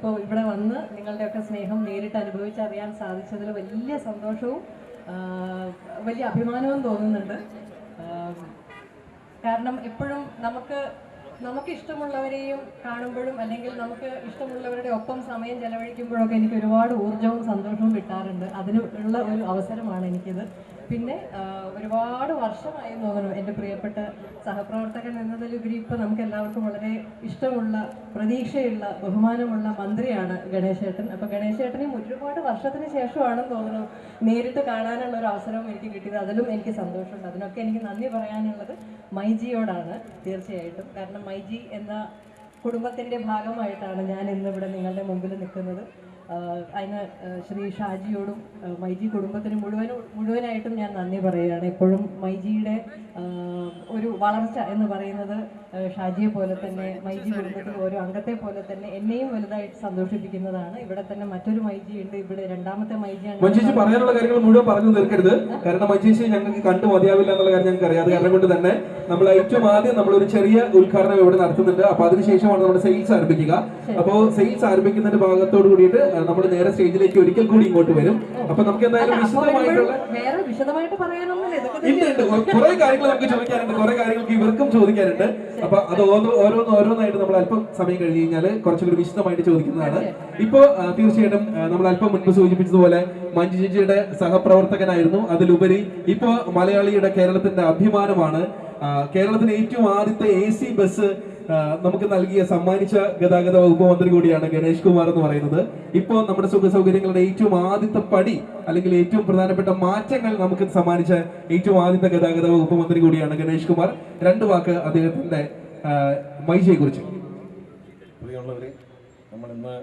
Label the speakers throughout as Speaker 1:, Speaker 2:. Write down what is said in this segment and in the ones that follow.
Speaker 1: ഇപ്പോൾ ഇവിടെ വന്ന് നിങ്ങളുടെയൊക്കെ സ്നേഹം നേരിട്ട് അനുഭവിച്ചറിയാൻ സാധിച്ചതിൽ വലിയ സന്തോഷവും വലിയ അഭിമാനവും തോന്നുന്നുണ്ട്. കാരണം എപ്പോഴും നമുക്ക് നമുക്ക് ഇഷ്ടമുള്ളവരെയും കാണുമ്പോഴും അല്ലെങ്കിൽ നമുക്ക് ഇഷ്ടമുള്ളവരുടെ ഒപ്പം സമയം ചെലവഴിക്കുമ്പോഴൊക്കെ എനിക്ക് ഒരുപാട് ഊർജവും സന്തോഷവും കിട്ടാറുണ്ട്. അതിനുള്ള ഒരു അവസരമാണ് എനിക്കിത്. പിന്നെ ഒരുപാട് വർഷമായി തോന്നുന്നു എന്റെ പ്രിയപ്പെട്ട സഹപ്രവർത്തകൻ എന്നതിലുപരി ഇപ്പോൾ നമുക്ക് എല്ലാവർക്കും വളരെ ഇഷ്ടമുള്ള പ്രതീക്ഷയുള്ള ബഹുമാനമുള്ള മന്ത്രിയാണ് ഗണേശേട്ടൻ. അപ്പോൾ ഗണേശേട്ടനെയും ഒരുപാട് വർഷത്തിന് ശേഷമാണെന്ന് തോന്നുന്നു നേരിട്ട് കാണാനുള്ള ഒരു അവസരവും എനിക്ക് കിട്ടിയത്. അതിലും എനിക്ക് സന്തോഷമുണ്ട്. അതിനൊക്കെ എനിക്ക് നന്ദി പറയാനുള്ളത് മൈജിയോടാണ് തീർച്ചയായിട്ടും. കാരണം മൈജി എന്ന കുടുംബത്തിന്റെ ഭാഗമായിട്ടാണ് ഞാൻ ഇന്നിവിടെ നിങ്ങളുടെ മുമ്പിൽ നിൽക്കുന്നത്. അതിന് ശ്രീ ഷാജിയോടും മൈജി കുടുംബത്തിന് മുഴുവനും മുഴുവനായിട്ടും ഞാൻ നന്ദി പറയുകയാണ്. എപ്പോഴും മൈജിയുടെ ഒരു വളർച്ച എന്ന് പറയുന്നത് ഷാജിയെ പോലെ തന്നെ മൈജി കുടുംബത്തിലെ ഓരോ അംഗത്തെ പോലെ തന്നെ എന്നെയും വലുതായിട്ട് സന്തോഷിപ്പിക്കുന്നതാണ്. ഇവിടെ തന്നെ മറ്റൊരു മൈജി ഉണ്ട് ഇവിടെ രണ്ടാമത്തെ മൈജിയാണ്
Speaker 2: പറയാനുള്ള കാര്യങ്ങൾ മുഴുവൻ പറഞ്ഞു തീർക്കരുത്. കാരണം ഞങ്ങൾക്ക് കണ്ടു മതിയാവില്ല എന്നുള്ള കാര്യം ഞങ്ങൾക്ക് അറിയാം അത് കാരണം കൊണ്ട് തന്നെ നമ്മൾ ഏറ്റവും ആദ്യം നമ്മൾ ഒരു ചെറിയ ഉദ്ഘാടനം ഇവിടെ നടത്തുന്നുണ്ട്. അപ്പൊ അതിനുശേഷമാണ് നമ്മുടെ സെയിൽസ് ആരംഭിക്കുക. അപ്പോ സെയിൽസ് ആരംഭിക്കുന്നതിന്റെ ഭാഗത്തോട് കൂടിയിട്ട് നമ്മൾ നേരെ സ്റ്റേജിലേക്ക് ഒരിക്കൽ കൂടി ഇങ്ങോട്ട് വരും. അപ്പൊ നമുക്ക് എന്തായാലും വിശദമായിട്ടുള്ള ഉണ്ട് കുറെ കാര്യങ്ങൾ നമുക്ക് ചോദിക്കാനുണ്ട്. കുറെ കാര്യങ്ങൾക്ക് ഇവർക്കും ചോദിക്കാനുണ്ട്. അപ്പൊ അത് ഓരോ ഓരോന്ന് ഓരോന്നായിട്ട് നമ്മൾ അല്പം സമയം കഴിഞ്ഞ് കഴിഞ്ഞാൽ കുറച്ചുകൂടി വിശദമായിട്ട് ചോദിക്കുന്നതാണ്. ഇപ്പോ തീർച്ചയായിട്ടും നമ്മൾ അല്പം മുൻപ് സൂചിപ്പിച്ചതുപോലെ മഞ്ജു ചേച്ചിയുടെ സഹപ്രവർത്തകനായിരുന്നു. അതിലുപരി ഇപ്പോ മലയാളിയുടെ കേരളത്തിന്റെ അഭിമാനമാണ്. കേരളത്തിന് ഏറ്റവും ആദ്യത്തെ എ സി ബസ് നമുക്ക് നൽകിയ സമ്മാനിച്ച ഗതാഗത വകുപ്പ് മന്ത്രി കൂടിയാണ് ഗണേഷ് കുമാർ എന്ന് പറയുന്നത്. ഇപ്പോൾ നമ്മുടെ സുഖ സൗകര്യങ്ങളുടെ ഏറ്റവും ആദ്യത്തെ പടി അല്ലെങ്കിൽ ഏറ്റവും പ്രധാനപ്പെട്ട മാറ്റങ്ങൾ നമുക്ക് സമ്മാനിച്ച ഏറ്റവും ആദ്യത്തെ ഗതാഗത വകുപ്പ് മന്ത്രി കൂടിയാണ് ഗണേഷ് കുമാർ. രണ്ട് വാക്ക് അദ്ദേഹത്തിന്റെ മൈജയെ കുറിച്ച്.
Speaker 3: നമ്മൾ ഇന്ന്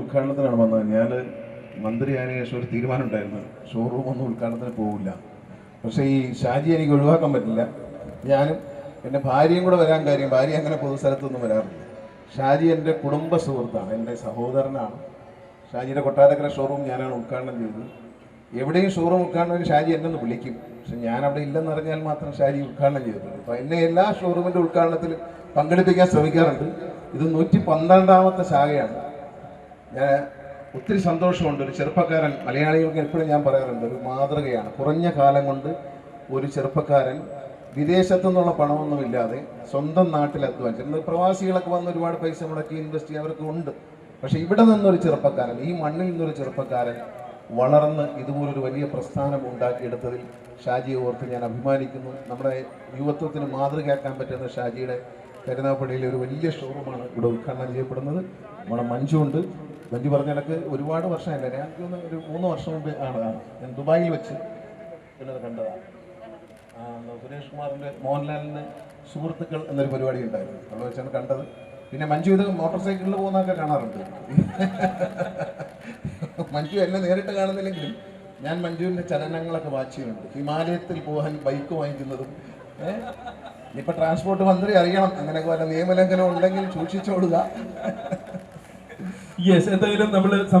Speaker 3: ഉദ്ഘാടനത്തിനാണ് വന്നത്. ഞാൻ മന്ത്രിയായതിനു ശേഷം ഒരു തീരുമാനം ഉണ്ടായിരുന്നു. ഷോറൂം ഒന്നും ഉദ്ഘാടനത്തിന് പോകില്ല പക്ഷേ ഈ ഷാജി എനിക്ക് ഒഴിവാക്കാൻ പറ്റില്ല. ഞാനും എന്റെ ഭാര്യയും കൂടെ വരാൻ കാര്യം ഭാര്യ അങ്ങനെ പൊതുസ്ഥലത്തൊന്നും വരാറില്ല. ഷാജി എന്റെ കുടുംബ സുഹൃത്താണ് എന്റെ സഹോദരനാണ്. ഷാജിയുടെ കൊട്ടാരക്കര ഷോറൂം ഞാനാണ് ഉദ്ഘാടനം ചെയ്തത്. എവിടെയും ഷോറൂം ഉദ്ഘാടനം ഷാജി എന്നെ വിളിക്കും. പക്ഷെ ഞാൻ അവിടെ ഇല്ലെന്ന് അറിഞ്ഞാൽ മാത്രം ഷാജി ഉദ്ഘാടനം ചെയ്തിട്ടുണ്ട് അപ്പോൾ എന്നെ എല്ലാ ഷോറൂമിന്റെ ഉദ്ഘാടനത്തിൽ പങ്കെടുപ്പിക്കാൻ ശ്രമിക്കാറുണ്ട്. ഇത് നൂറ്റി പന്ത്രണ്ടാമത്തെ ശാഖയാണ്. ഞാൻ ഒത്തിരി സന്തോഷമുണ്ട്. ഒരു ചെറുപ്പക്കാരൻ മലയാളികൾക്ക് എപ്പോഴും ഞാൻ പറയാറുണ്ട് ഒരു മാതൃകയാണ്. കുറഞ്ഞ കാലം കൊണ്ട് ഒരു ചെറുപ്പക്കാരൻ വിദേശത്തു നിന്നുള്ള പണമൊന്നുമില്ലാതെ സ്വന്തം നാട്ടിൽ അധ്വാനിച്ചു പ്രവാസികളൊക്കെ വന്ന് ഒരുപാട് പൈസ മുടക്കി ഇൻവെസ്റ്റ് ചെയ്യാൻ അവർക്ക് ഉണ്ട്. പക്ഷെ ഇവിടെ നിന്നൊരു ചെറുപ്പക്കാരൻ ഈ മണ്ണിൽ നിന്നൊരു ചെറുപ്പക്കാരൻ വളർന്ന് ഇതുപോലൊരു വലിയ പ്രസ്ഥാനം ഉണ്ടാക്കിയെടുത്തതിൽ ഷാജിയെ ഓർത്ത് ഞാൻ അഭിമാനിക്കുന്നു. നമ്മുടെ യുവത്വത്തിന് മാതൃകയാക്കാൻ പറ്റുന്ന ഷാജിയുടെ കരുനാപ്പള്ളിയിലെ ഒരു വലിയ ഷോറൂമാണ് ഇവിടെ ഉദ്ഘാടനം ചെയ്യപ്പെടുന്നത്. നമ്മുടെ മഞ്ജു ഉണ്ട്. മഞ്ജു പറഞ്ഞ കണക്ക് ഒരുപാട് വർഷമല്ല ഞാൻ ഒരു മൂന്ന് വർഷം മുമ്പ് ആണ്. ഞാൻ ദുബായിൽ വെച്ച് പിന്നെ കണ്ടതാണ്. സുരേഷ് കുമാറിന്റെ മോഹൻലാലിന് സുഹൃത്തുക്കൾ എന്നൊരു പരിപാടി ഉണ്ടായിരുന്നു. അവിടെ വെച്ചാണ് കണ്ടത്. പിന്നെ മഞ്ജു ഇത് മോട്ടോർ സൈക്കിളിൽ പോകുന്നതൊക്കെ കാണാറുണ്ട്. മഞ്ജു എന്നെ നേരിട്ട് കാണുന്നില്ലെങ്കിലും ഞാൻ മഞ്ജുവിന്റെ ചലനങ്ങളൊക്കെ വാച്ച് ചെയ്യുന്നുണ്ട്. ഹിമാലയത്തിൽ പോകാൻ ബൈക്ക് വാങ്ങിക്കുന്നതും ഏഹ് ട്രാൻസ്പോർട്ട് മന്ത്രി അറിയണം. അങ്ങനെയൊക്കെ വല്ല നിയമലംഘനം ഉണ്ടെങ്കിൽ സൂക്ഷിച്ചോടുക.
Speaker 2: യെസ് എന്തായാലും നമ്മൾ